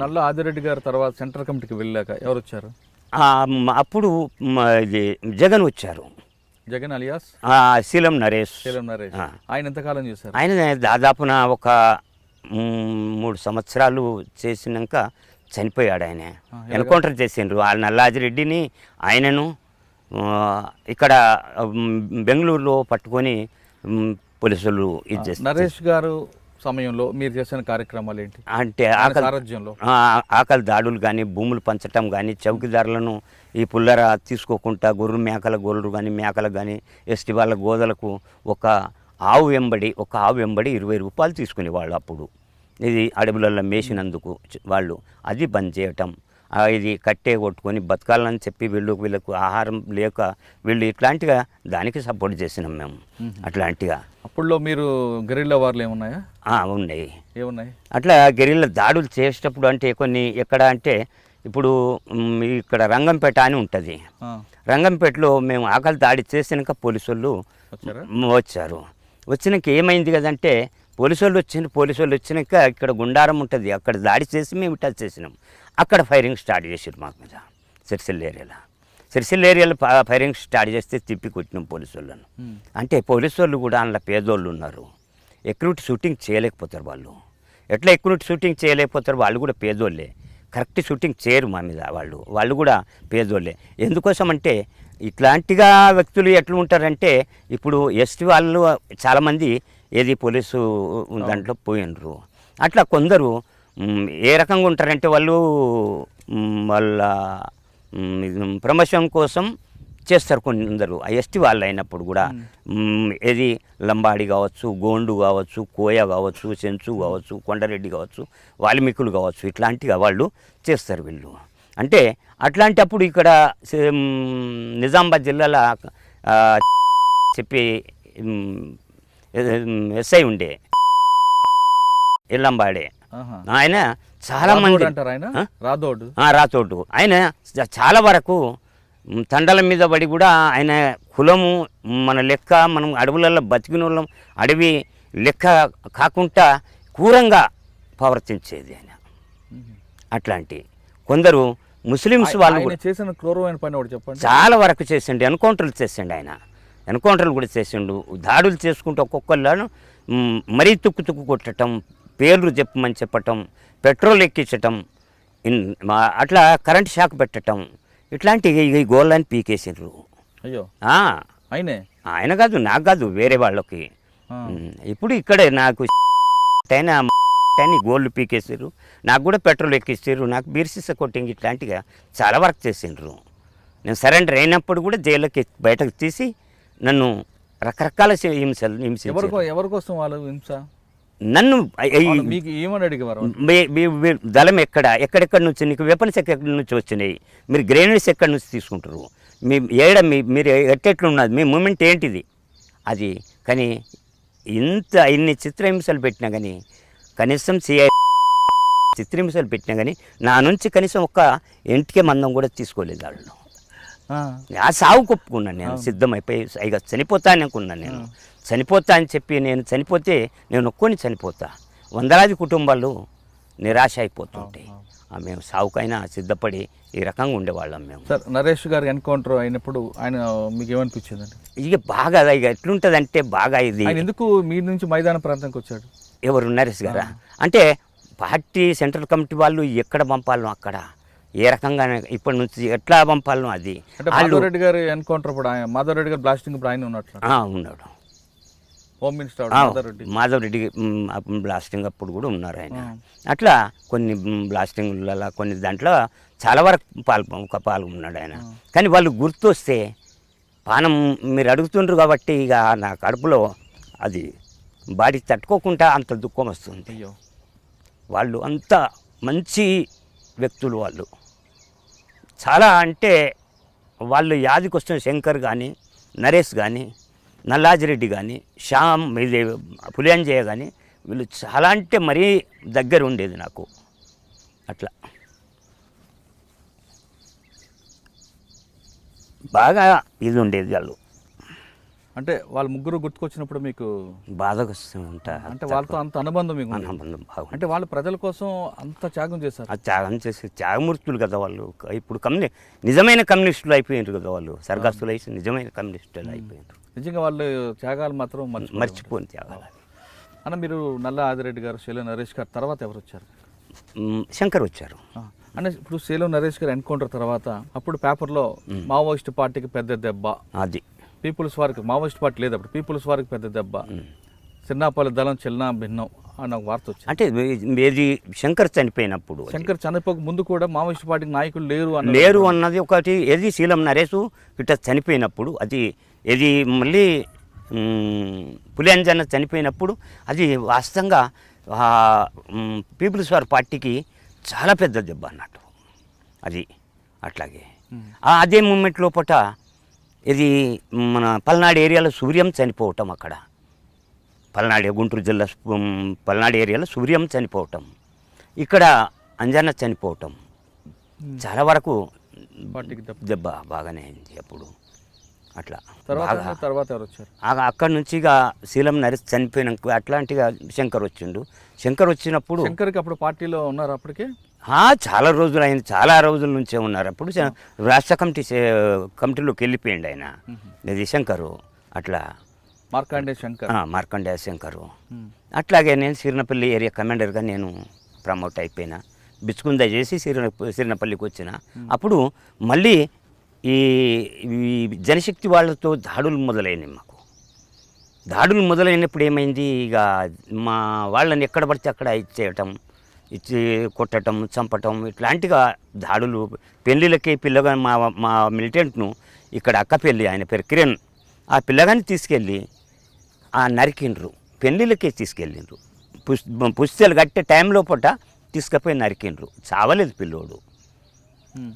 నల్ల ఆదిరెడ్డి గారు తర్వాత సెంట్రల్ కమిటీకి వెళ్ళాక ఎవరు వచ్చారు? అప్పుడు ఇది జగన్ వచ్చారు. జగన్ అలియాస్? శీలం నరేష్. శీలం నరేష్. ఆయన ఎంతకాలం చేశారు? ఆయన దాదాపున ఒక మూడు సంవత్సరాలు చేసినాక చనిపోయాడు ఆయన? ఎన్కౌంటర్ చేసిండ్రు. ఆ నల్లాజిరెడ్డిని ఆయనను ఇక్కడ బెంగళూరులో పట్టుకొని పోలీసులు ఇది నరేష్ గారు సమయంలో మీరు చేసిన కార్యక్రమాలు ఏంటి? అంటే ఆకలి సారథ్యంలో ఆకలి దాడులు కానీ భూములు పంచటం కానీ చౌకీదారులను ఈ పుల్లర తీసుకోకుండా గొర్రెలు మేకల గొర్రెలు కానీ మేకలకు కానీ ఎస్టీ వాళ్ళ గోదలకు ఒక ఆవు వెంబడి ఒక ఆవు వెంబడి ఇరవై రూపాయలు తీసుకునేవాళ్ళు అప్పుడు. ఇది అడవులలో మేసినందుకు వాళ్ళు. అది బంద్ చేయటం. ఇది కట్టే కొట్టుకొని బతకాలని చెప్పి వీళ్ళు వీళ్ళకు ఆహారం లేక వీళ్ళు ఇట్లాంటిగా దానికి సపోర్ట్ చేసినాం మేము. అట్లాంటిగా. అప్పుడులో మీరు గెరిల్లా వార్లు ఏమున్నాయా? ఉన్నాయి. ఏమున్నాయి? అట్లా గెరిల్ల దాడులు చేసేటప్పుడు అంటే కొన్ని ఎక్కడ అంటే ఇప్పుడు ఇక్కడ రంగంపేట అని ఉంటుంది. రంగంపేటలో మేము ఆకలి దాడి చేసినాక పోలీసు వాళ్ళు వచ్చారు. వచ్చినాక ఏమైంది కదంటే పోలీసు వాళ్ళు వచ్చిన పోలీసు వాళ్ళు వచ్చినాక ఇక్కడ గుండారం ఉంటుంది. అక్కడ దాడి చేసి మేము టచ్ చేసినాం. అక్కడ ఫైరింగ్ స్టార్ట్ చేసారు మాకు మీద సిరిసిల్ల ఏరియాలో. సిరిసిల్ల ఏరియాలో ఫైరింగ్ స్టార్ట్ చేస్తే తిప్పి కొట్టినాం పోలీసు వాళ్ళను. అంటే పోలీసు వాళ్ళు కూడా అందులో పేదోళ్ళు ఉన్నారు. ఎక్రూట్ షూటింగ్ చేయలేకపోతారు వాళ్ళు. ఎట్లా ఎక్రూట్ షూటింగ్ చేయలేకపోతారు? వాళ్ళు కూడా పేదోళ్ళే. కరెక్ట్ షూటింగ్ చేయరు మా మీద వాళ్ళు. వాళ్ళు కూడా పేదోళ్ళే. ఎందుకోసం అంటే ఇట్లాంటిగా వ్యక్తులు ఎట్లా ఉంటారంటే ఇప్పుడు ఎస్టీ వాళ్ళు చాలామంది ఏది పోలీసు దాంట్లో పోయినరు అట్లా కొందరు ఏ రకంగా ఉంటారంటే వాళ్ళు వాళ్ళ ప్రమోషన్ కోసం చేస్తారు కొందరు ఎస్టీ వాళ్ళు అయినప్పుడు కూడా ఏది లంబాడి కావచ్చు గోండు కావచ్చు కోయ కావచ్చు చెంచు కావచ్చు కొండరెడ్డి కావచ్చు వాల్మీకులు కావచ్చు ఇట్లాంటిగా వాళ్ళు చేస్తారు వీళ్ళు. అంటే అట్లాంటప్పుడు ఇక్కడ నిజామాబాద్ జిల్లాలో చెప్పి ఎస్ఐ ఉండే ఇల్లంబాడే ఆహా. ఆయన చాలా మంది. అంటారు ఆయన? రాథోడ్. ఆయన చాలా వరకు తండల మీద పడి కూడా ఆయన కులము మన లెక్క మనం అడవులలో బతికిన వాళ్ళం అడవి లెక్క కాకుండా క్రూరంగా ప్రవర్తించేది ఆయన. అట్లాంటి కొందరు ముస్లిమ్స్ వాళ్ళు చేసిన క్రూరమైన పని ఒకటి చెప్పండి. చాలా వరకు చేసిండు ఎన్కౌంటర్లు చేసిండు ఆయన. ఎన్కౌంటర్లు కూడా చేసిండు. దాడులు చేసుకుంటూ ఒక్కొక్కళ్ళను మరీ తుక్కు తుక్కు కొట్టడం పేర్లు చెప్పమని చెప్పటం పెట్రోల్ ఎక్కించటం అట్లా కరెంట్ షాక్ పెట్టటం ఇట్లాంటి ఈ గోళ్ళని పీకేసిండ్రు. అయ్యో. ఆయనే? ఆయన కాదు నాకు కాదు వేరే వాళ్ళకి. ఇప్పుడు ఇక్కడే నాకు అయినా అని గోళ్ళు పీకేసారు నాకు కూడా పెట్రోల్ ఎక్కిస్తారు నాకు బీర్సిస కొట్టింగ్ ఇట్లాంటిగా చాలా వర్క్ చేసిండ్రు. నేను సరెండర్ అయినప్పుడు కూడా జైల్లోకి బయటకు తీసి నన్ను రకరకాల హింసలు హింసించారు. ఎవరికో ఎవరి కోసం వాళ్ళు హింస? నన్ను మీకు ఏమని దళం ఎక్కడ? ఎక్కడెక్కడి నుంచి? నీకు వెపన్స్ ఎక్కడి నుంచి వచ్చినాయి? మీరు గ్రెనేడ్స్ ఎక్కడి నుంచి తీసుకుంటారు మీ ఏడ మీ మీరు ఎట్టెట్లున్నది మీ మూమెంట్ ఏంటిది? అది కానీ ఇంత ఇన్ని చిత్రహింసలు పెట్టినా కానీ కనీసం సిఐ చిత్రహింసలు పెట్టినా కానీ నా నుంచి కనీసం ఒక్క ఇంటికే మందం కూడా తీసుకోలేదు వాళ్ళు ఆ. సాగు కొప్పుకున్నాను నేను సిద్ధమైపోయి ఇక చనిపోతా అనుకున్నాను నేను. చనిపోతా అని చెప్పి నేను చనిపోతే నేను ఒక్కొని చనిపోతా. వందలాది కుటుంబాలు నిరాశ అయిపోతుంటాయి. ఆ, మేము సాగుకైనా సిద్ధపడి ఈ రకంగా ఉండేవాళ్ళం మేము. సార్ నరేష్ గారు ఎన్కౌంటర్ అయినప్పుడు ఆయన మీకు ఏమనిపించిందండి ఇక బాగా ఇక ఎట్లుంటుందంటే బాగా ఇది. ఎందుకు మీ నుంచి మైదాన ప్రాంతానికి వచ్చాడు? ఎవరు నరేష్ గారా? అంటే పార్టీ సెంట్రల్ కమిటీ వాళ్ళు ఎక్కడ పంపాలను అక్కడ. ఏ రకంగా ఇప్పటి నుంచి ఎట్లా పంపాలను అది. మాధవరెడ్డి గారు ఎన్కౌంటర్ అప్పుడు ఆయన మాధవరెడ్డి గారు బ్లాస్టింగ్ ఇప్పుడు ఆయన ఉన్నట్లు ఉన్నాడు. Home minister Madhav Reddy blasting అప్పుడు కూడా ఉన్నారు ఆయన. అట్లా కొన్ని బ్లాస్టింగ్లలో కొన్ని దాంట్లో చాలా వరకు పాల్ పాల్గొన్నాడు ఆయన. కానీ వాళ్ళు గుర్తొస్తే పానం మీరు అడుగుతుండ్రు కాబట్టి ఇక నా కడుపులో అది బాడీ తట్టుకోకుండా అంత దుఃఖం వస్తుంది. వాళ్ళు అంత మంచి వ్యక్తులు వాళ్ళు. చాలా అంటే వాళ్ళు యాదికి వస్తున్న శంకర్ కానీ నరేష్ కానీ నల్లాజిరెడ్డి కానీ శ్యామ్ ఇది పులియంజయ్య కానీ వీళ్ళు చాలా అంటే మరీ దగ్గర ఉండేది నాకు. అట్లా. బాగా ఇది ఉండేది వాళ్ళు. అంటే వాళ్ళ ముగ్గురు గుర్తుకొచ్చినప్పుడు మీకు బాధగా వస్తూ ఉంటా అంటే వాళ్ళతో అంత అనుబంధం మీకు. అనుబంధం బాగుంది. అంటే వాళ్ళు ప్రజల కోసం అంత త్యాగం చేశారు. ఆ త్యాగం చేసి త్యాగమూర్తులు కదా వాళ్ళు. ఇప్పుడు కమ్యూని నిజమైన కమ్యూనిస్టులు అయిపోయినారు కదా వాళ్ళు. సర్గాస్తులు అయితే నిజమైన కమ్యూనిస్టులు అయిపోయినారు నిజంగా వాళ్ళు త్యాగాలు మాత్రం మర్చిపోరు. మర్చిపోని త్యాగాలు. అన్న మీరు నల్ల ఆదిరెడ్డి గారు శైల నరేష్ గారు తర్వాత ఎవరు వచ్చారు? శంకర్ వచ్చారు. అంటే ఇప్పుడు శైలం నరేష్ గారు ఎన్కౌంటర్ తర్వాత అప్పుడు పేపర్లో మావోయిస్ట్ పార్టీకి పెద్ద దెబ్బ. అది. పీపుల్స్ వారికి మావోయిస్ట్ పార్టీ లేదు అప్పుడు. పీపుల్స్ వారికి పెద్ద దెబ్బ. చిన్నాపల్లి దళం చిన్న భిన్నం అని ఒక వార్త వచ్చింది. అంటే ఏది శంకర్ చనిపోయినప్పుడు. శంకర్ చనిపోక ముందు కూడా మావోయిస్ట్ పార్టీకి నాయకులు లేరు అన్న లేరు అన్నది ఒకటి. ఏది శీలం నరేసు ఇట్లా చనిపోయినప్పుడు అది ఏది మళ్ళీ మ్, పులి అంజన్న చనిపోయినప్పుడు అది వాస్తవంగా పీపుల్స్ వార్ పార్టీకి చాలా పెద్ద దెబ్బ అన్నట్టు. అది అట్లాగే. అదే మూమెంట్ లోపట ఇది మన పల్నాడు ఏరియాలో సూర్యం చనిపోవటం అక్కడ. పల్నాడు గుంటూరు జిల్లా పల్నాడు ఏరియాలో సూర్యం చనిపోవటం. ఇక్కడ అంజన్న చనిపోవటం. చాలా వరకు దెబ్బ. దెబ్బ బాగానే అయింది అప్పుడు. అట్లా తర్వాత వచ్చారు? అక్కడి నుంచి ఇక శీలం నరేష్ చనిపోయినాక అట్లాంటిగా శంకర్ వచ్చిండు. శంకర్ వచ్చినప్పుడు శంకర్కి అప్పుడు పార్టీలో ఉన్నారు అప్పటికే? చాలా రోజులు అయింది. చాలా రోజుల నుంచే ఉన్నారు. అప్పుడు రాష్ట్ర కమిటీ కమిటీలోకి వెళ్ళిపోయిండు ఆయన. ఇది శంకరు. అట్లా. మార్కాండే శంకర్. ఆ, మార్కండేయ శంకరు. అట్లాగే నేను సిరినపల్లి ఏరియా కమాండర్గా నేను ప్రమోట్ అయిపోయినా. బిచ్చుకుంద చేసి సిరిన సిరినపల్లికి వచ్చిన. అప్పుడు మళ్ళీ ఈ ఈ జనశక్తి వాళ్ళతో దాడులు మొదలైనవి మాకు. దాడులు మొదలైనప్పుడు ఏమైంది? ఇక మా వాళ్ళని ఎక్కడ పడితే అక్కడ ఇచ్చేయటం. ఇచ్చి కొట్టటం చంపటం ఇట్లాంటిగా దాడులు. పెళ్ళిళ్ళకి పిల్లగా మా మా మిలిటెంట్ను ఇక్కడ అక్క పెళ్ళి ఆయన పేరు కిరణ్. ఆ పిల్లగాని తీసుకెళ్ళి ఆ నరికిండ్రు. పెళ్ళిళ్ళకే తీసుకెళ్ళిండ్రు. పుస్ పుస్తలు కట్టే టైంలో పూట తీసుకుపోయి నరికిండ్రు. చావలేదు పిల్లోడు.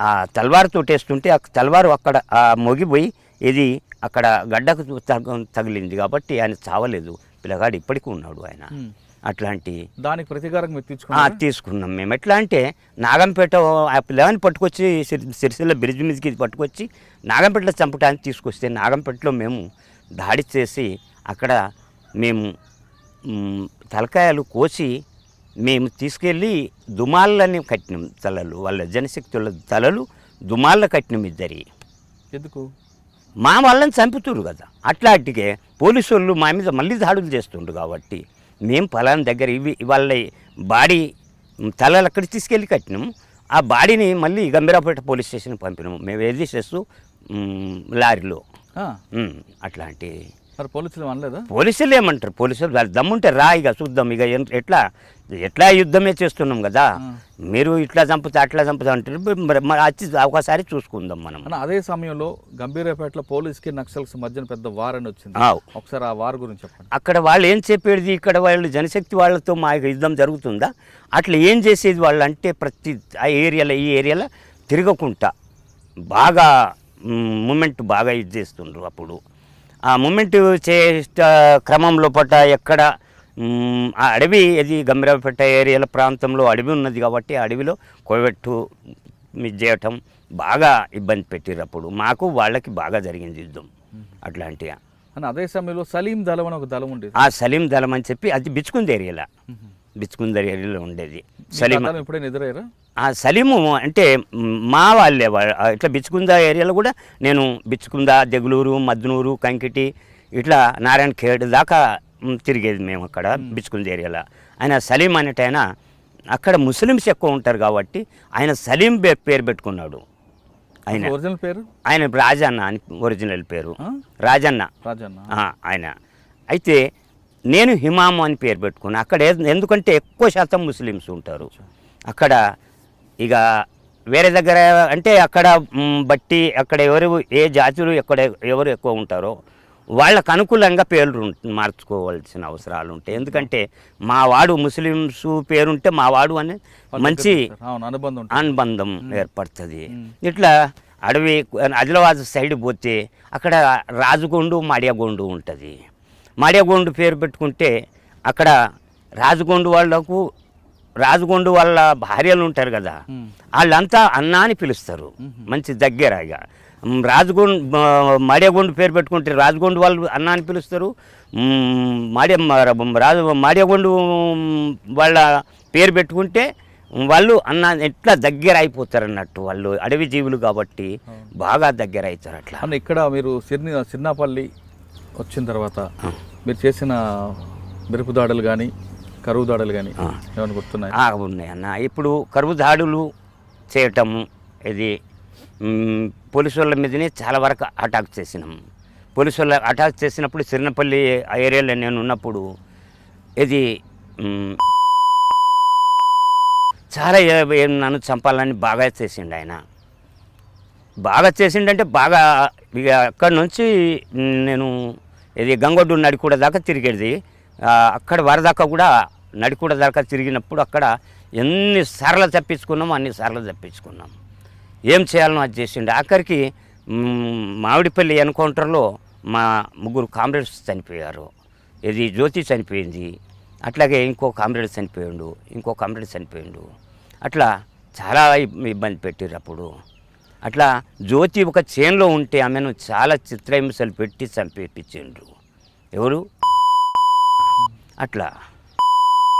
ఆ తల్వారుతో వేస్తుంటే ఆ తల్వారు అక్కడ ఆ మొగిపోయి ఇది అక్కడ గడ్డకు తగ- తగిలింది కాబట్టి ఆయన చావలేదు. పిల్లగాడు ఇప్పటికీ ఉన్నాడు ఆయన. అట్లాంటి దానికి ప్రతీకారం తీసుకున్నాం మేము. ఎట్లా అంటే నాగంపేట ఆ పట్టుకొచ్చి సిరి- సిరిసిల్ల బ్రిడ్జ్ మీదకి పట్టుకొచ్చి నాగంపేటలో చంపడానికి తీసుకొస్తే నాగంపేటలో మేము దాడి చేసి అక్కడ మేము తలకాయలు కోసి మేము తీసుకెళ్ళి దుమాలని కట్టినాం తలలు. వాళ్ళ జనశక్తుల తలలు దుమాళ్ళ కట్టినాం ఇద్దరి. ఎందుకు? మా వాళ్ళని చంపుతురు కదా. అట్లాంటికే పోలీసు వాళ్ళు మా మీద మళ్ళీ దాడులు చేస్తుండ్రు కాబట్టి. మేము పలానా దగ్గర ఇవి వాళ్ళ బాడీ తలలు అక్కడికి తీసుకెళ్ళి కట్టినాము ఆ బాడీని మళ్ళీ గంభీరాపేట పోలీస్ స్టేషన్ పంపినాము మేము ఏది చేస్తూ లారీలో. అట్లాంటి మరి పోలీసులు అనలేదా? పోలీసులు ఏమంటారు? పోలీసులు వాళ్ళు దమ్ముంటే రా ఇక చూద్దాం ఇక ఎట్లా? ఎట్లా యుద్ధమే చేస్తున్నాం కదా? మీరు ఇట్లా చంపుతా అట్లా చంపుతా అంటారు. మరి వచ్చి ఒకసారి చూసుకుందాం మనం. అదే సమయంలో గంభీరపేటలో పోలీస్కి నక్సల్స్ మధ్యన పెద్ద వార్ అని వచ్చింది. ఒకసారి ఆ వార్ గురించి చెప్పండి. అక్కడ వాళ్ళు ఏం చెప్పేది? ఇక్కడ వాళ్ళు జనశక్తి వాళ్ళతో మా యుద్ధం జరుగుతుందా? అట్లా ఏం చేసేది వాళ్ళు అంటే ప్రతి ఆ ఏరియాలో ఈ ఏరియాలో తిరగకుండా బాగా మూమెంట్ బాగా ఇది చేస్తుండ్రు అప్పుడు. ఆ మూమెంట్ చేసే క్రమంలో పట్ట ఎక్కడ ఆ అడవి ఇది గంభీరపేట ఏరియాల ప్రాంతంలో అడవి ఉన్నది కాబట్టి అడవిలో కోవెట్టు ఇది చేయటం బాగా ఇబ్బంది పెట్టిర్రు అప్పుడు మాకు వాళ్ళకి బాగా జరిగింది యుద్ధం అట్లాంటిగా అన్న అదే సమయంలో సలీం దళం అని ఒక దళం ఉండేది. ఆ సలీం దళం అని చెప్పి అది బిచ్చుకుంది ఏరియాలో. బిచ్చుకుంది ఏరియాలో ఉండేది. సలీం ఎప్పుడైనా ఎదురయ్యారా? ఆ సలీము అంటే మ్, వాళ్ళే ఇట్లా బిచ్చుకుంద ఏరియాలో కూడా నేను బిచ్చుకుంద దెగులూరు మద్నూరు కంకిటి ఇట్లా నారాయణ ఖేడ్ దాకా తిరిగేది మేము అక్కడ బిచ్చుకుంద ఏరియాలో. ఆయన సలీం అనేట ఆయన అక్కడ ముస్లిమ్స్ ఎక్కువ ఉంటారు కాబట్టి ఆయన సలీం పేరు పెట్టుకున్నాడు. ఆయన ఒరిజినల్ పేరు? ఆయన రాజన్న అని ఒరిజినల్ పేరు? రాజన్న. రాజన్న. ఆయన. అయితే నేను హిమాము అని పేరు పెట్టుకున్నా. అక్కడ ఎందుకంటే ఎక్కువ శాతం ముస్లిమ్స్ ఉంటారు. అక్కడ ఇక వేరే దగ్గర అంటే అక్కడ బట్టి అక్కడ ఎవరు ఏ జాతులు ఎక్కడ ఎవరు ఎక్కువ ఉంటారో వాళ్ళకు అనుకూలంగా పేర్లు మార్చుకోవాల్సిన అవసరాలు ఉంటాయి. ఎందుకంటే మా వాడు ముస్లిమ్స్ పేరుంటే మా వాడు అనే మంచి అనుబంధం అనుబంధం ఏర్పడుతుంది. ఇట్లా అడవి ఆదిలాబాద్ సైడ్ పోతే అక్కడ రాజగొండు మాడియాగొండు ఉంటుంది. మాడియాగొండు పేరు పెట్టుకుంటే అక్కడ రాజగొండు వాళ్ళకు రాజగొండు వాళ్ళ భార్యలు ఉంటారు కదా. వాళ్ళంతా అన్న అని పిలుస్తారు మంచి దగ్గర ఇక. రాజగొండ మ- మాడియాగొండ పేరు పెట్టుకుంటే రాజగొండ వాళ్ళు అన్న అని పిలుస్తారు. మ్, మాడియ మ- రాజు మాడియాగొండ వాళ్ళ పేరు పెట్టుకుంటే వాళ్ళు అన్న ఎట్లా దగ్గర అయిపోతారు అన్నట్టు వాళ్ళు అడవి జీవులు కాబట్టి బాగా దగ్గర అవుతారు అట్లా. ఇక్కడ మీరు సిర్ని సిన్నాపల్లి వచ్చిన తర్వాత మీరు చేసిన మెరుపు దాడులు కానీ కరువు దాడులు కానీ ఏమైనా గుర్తున్నాయి? ఉన్నాయి అన్న. ఇప్పుడు కరువు దాడులు చేయటము ఇది పోలీసు వాళ్ళ మీదనే చాలా వరకు అటాక్ చేసినాం. పోలీసు వాళ్ళ అటాక్ చేసినప్పుడు సిరినపల్లి ఏరియాలో నేను ఉన్నప్పుడు ఇది చాలా నన్ను చంపాలని బాగా చేసిండు ఆయన. బాగా చేసిండంటే బాగా ఇక అక్కడి నుంచి నేను ఇది గంగొడ్డు నడికూడ దాకా తిరిగేది. అక్కడ వరదాకా కూడా నడికూడ దాకా తిరిగినప్పుడు అక్కడ ఎన్ని సార్లు తప్పించుకున్నామో అన్ని సార్లు తప్పించుకున్నాం. ఏం చేయాలనో అది చేసిండు. ఆఖరికి మామిడిపల్లి ఎన్కౌంటర్లో మా ముగ్గురు కామ్రేడ్స్ చనిపోయారు. ఇది జ్యోతి చనిపోయింది. అట్లాగే ఇంకో కామ్రేడ్ చనిపోయిండు. ఇంకో కామ్రేడ్ చనిపోయిండు. అట్లా చాలా ఇబ్బంది పెట్టారు అప్పుడు. అట్లా జ్యోతి ఒక చేన్లో ఉంటే ఆమెను చాలా చిత్రహింసలు పెట్టి చంపేపించిండ్రు ఎవరు? అట్లా.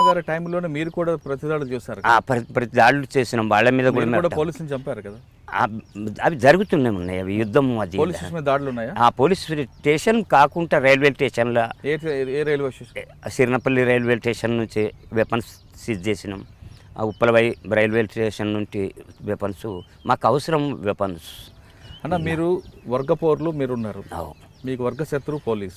గారి టైంలోనే మీరు కూడా ప్రతిదాడులు చేశారు ప్రతి దాడులు చేసిన. వాళ్ళ మీద కూడా పోలీసుని చంపారు కదా? అవి జరుగుతూనే ఉన్నాయి. అవి యుద్ధం అది. పోలీస్ స్టేషన్ మీద దాడులు ఉన్నాయా? ఆ పోలీస్ స్టేషన్ కాకుండా రైల్వే స్టేషన్లో ఏ ఏ railway station? Sirinapalli railway station నుంచి వెపన్స్ సీజ్ చేసినాం. ఉప్పలవై రైల్వే స్టేషన్ నుండి వెపన్స్ మాకు అవసరం వెపన్స్ అన్న మీరు వర్గపోర్లు మీరున్నారు. అవు. మీకు వర్గ శత్రువు పోలీస్.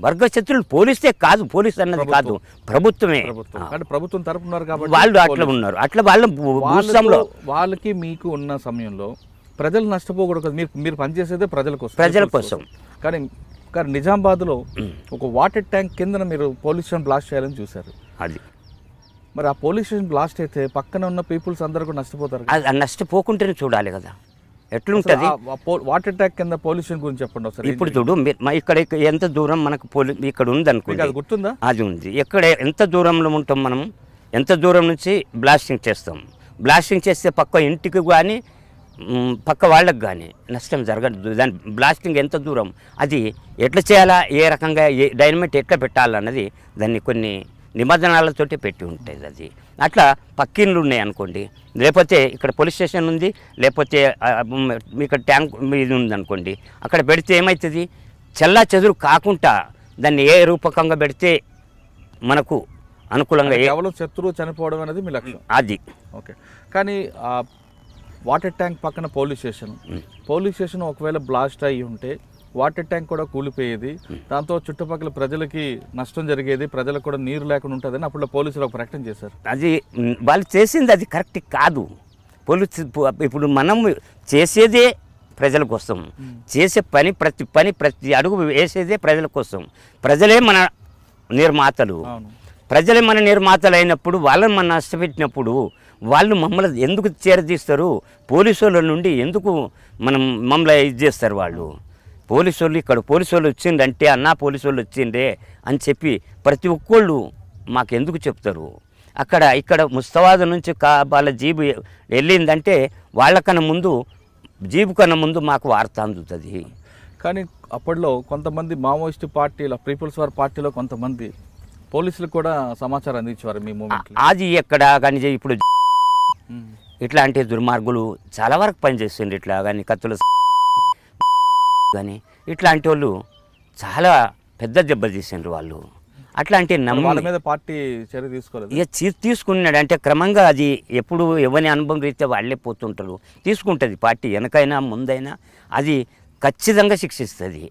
వర్గ శత్రులు పోలీసే కాదు పోలీస్ అన్నది కాదు ప్రభుత్వమే. ప్రభుత్వం. ఆ. అంటే ప్రభుత్వం తరపు ఉన్నారు కాబట్టి వాళ్ళు అట్లా ఉన్నారు. అట్లా వాళ్ళ భూస్వాములో. వాళ్ళకి మీకు ఉన్న సమయంలో ప్రజలు నష్టపోకూడదు కదా. మీరు మీరు పనిచేసేదే ప్రజల కోసం. ప్రజల కోసం. కానీ కానీ నిజామాబాద్లో ఒక వాటర్ ట్యాంక్ కింద మీరు పోలీస్ స్టేషన్ బ్లాస్ట్ చేయాలని చూశారు. అది. మరి ఆ పోలీస్ స్టేషన్ బ్లాస్ట్ అయితే పక్కన ఉన్న పీపుల్స్ అందరూ కూడా నష్టపోతారు. అది నష్టపోకుంటేనే చూడాలి కదా. ఎట్లుంటుంది? వాటర్ ట్యాంక్ కింద పోలీస్ గురించి చెప్పండి ఒకసారి. ఇప్పుడు చూడు ఇక్కడ ఇక్కడ ఎంత దూరం మనకు పోలీ ఇక్కడ ఉంది అది గుర్తుందా? అది ఉంది. ఎక్కడ ఎంత దూరంలో ఉంటాం మనం? ఎంత దూరం నుంచి బ్లాస్టింగ్ చేస్తాం? బ్లాస్టింగ్ చేస్తే పక్క ఇంటికి కానీ పక్క వాళ్ళకి కానీ నష్టం జరగదు. దాని బ్లాస్టింగ్ ఎంత దూరం? అది ఎట్లా చేయాలా? ఏ రకంగా ఏ డైనమైట్ ఎట్లా పెట్టాలన్నది దాన్ని కొన్ని నిబంధనలతోటి పెట్టి ఉంటుంది అది. అట్లా పక్కిండ్లు ఉన్నాయి అనుకోండి. లేకపోతే ఇక్కడ పోలీస్ స్టేషన్ ఉంది లేకపోతే ఇక్కడ ట్యాంక్ ఇది ఉంది అనుకోండి అక్కడ పెడితే ఏమవుతుంది చల్లా చెదురు కాకుండా దాన్ని ఏ రూపకంగా పెడితే మనకు అనుకూలంగా కేవలం శత్రువు చనిపోవడం అనేది మీ లక్ష్యం. అది. ఓకే. కానీ వాటర్ ట్యాంక్ పక్కన పోలీస్ స్టేషన్. పోలీస్ స్టేషన్ ఒకవేళ బ్లాస్ట్ అయ్యి ఉంటే వాటర్ ట్యాంక్ కూడా కూలిపోయేది. దాంతో చుట్టుపక్కల ప్రజలకి నష్టం జరిగేది. ప్రజలకు కూడా నీరు లేకుండా ఉంటుందని అప్పుడు పోలీసులు ఒక ప్రకటన చేశారు. అది వాళ్ళు చేసింది అది కరెక్ట్ కాదు. పోలీసు ఇప్పుడు మనం చేసేదే ప్రజల కోసం. చేసే పని ప్రతి పని ప్రతి అడుగు వేసేదే ప్రజల కోసం. ప్రజలే మన నిర్మాతలు. ప్రజలే మన నిర్మాతలు అయినప్పుడు వాళ్ళని మనం నష్టపెట్టినప్పుడు వాళ్ళు మమ్మల్ని ఎందుకు చేరదీస్తారు? పోలీసు వాళ్ళ నుండి ఎందుకు మనం మమ్మల్ని ఇది చేస్తారు వాళ్ళు? పోలీసు వాళ్ళు ఇక్కడ పోలీసు వాళ్ళు వచ్చిందంటే అన్నా పోలీసు వాళ్ళు వచ్చిండే అని చెప్పి ప్రతి ఒక్కళ్ళు మాకు ఎందుకు చెప్తారు? అక్కడ ఇక్కడ ముస్తవాద నుంచి కా వాళ్ళ జీబు వెళ్ళిందంటే వాళ్ళకన్నా ముందు జీబు కన్నా ముందు మాకు వార్త అందుతుంది. కానీ అప్పట్లో కొంతమంది మావోయిస్ట్ పార్టీల పీపుల్స్ వార్ పార్టీలో కొంతమంది పోలీసులకు కూడా సమాచారం అందించేవారు మీ అది ఎక్కడ కానీ ఇప్పుడు ఇట్లాంటి దుర్మార్గులు చాలా వరకు పనిచేస్తుండ్రు ఇట్లా కానీ కత్తులు కానీ ఇట్లాంటి వాళ్ళు చాలా పెద్ద దెబ్బ తీసిండ్రు వాళ్ళు. అట్లాంటి వాళ్ళ నమ్మి మీద పార్టీ చర్య తీసుకోలేదు? ఇక తీసుకున్నాడు. అంటే క్రమంగా అది ఎప్పుడు ఎవరి అనుభవం రీత్యా వాళ్ళే పోతుంటారు. తీసుకుంటుంది పార్టీ వెనకైనా ముందైనా. అది ఖచ్చితంగా శిక్షిస్తుంది.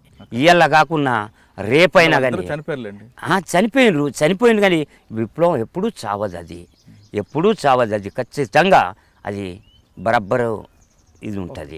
ఇవాళ కాకుండా రేపైనా కానీ చనిపోయినరు చనిపోయింది కానీ విప్లవం ఎప్పుడూ చావదు అది. ఎప్పుడూ చావదు అది. ఖచ్చితంగా అది బరబ్బరు ఇది ఉంటుంది.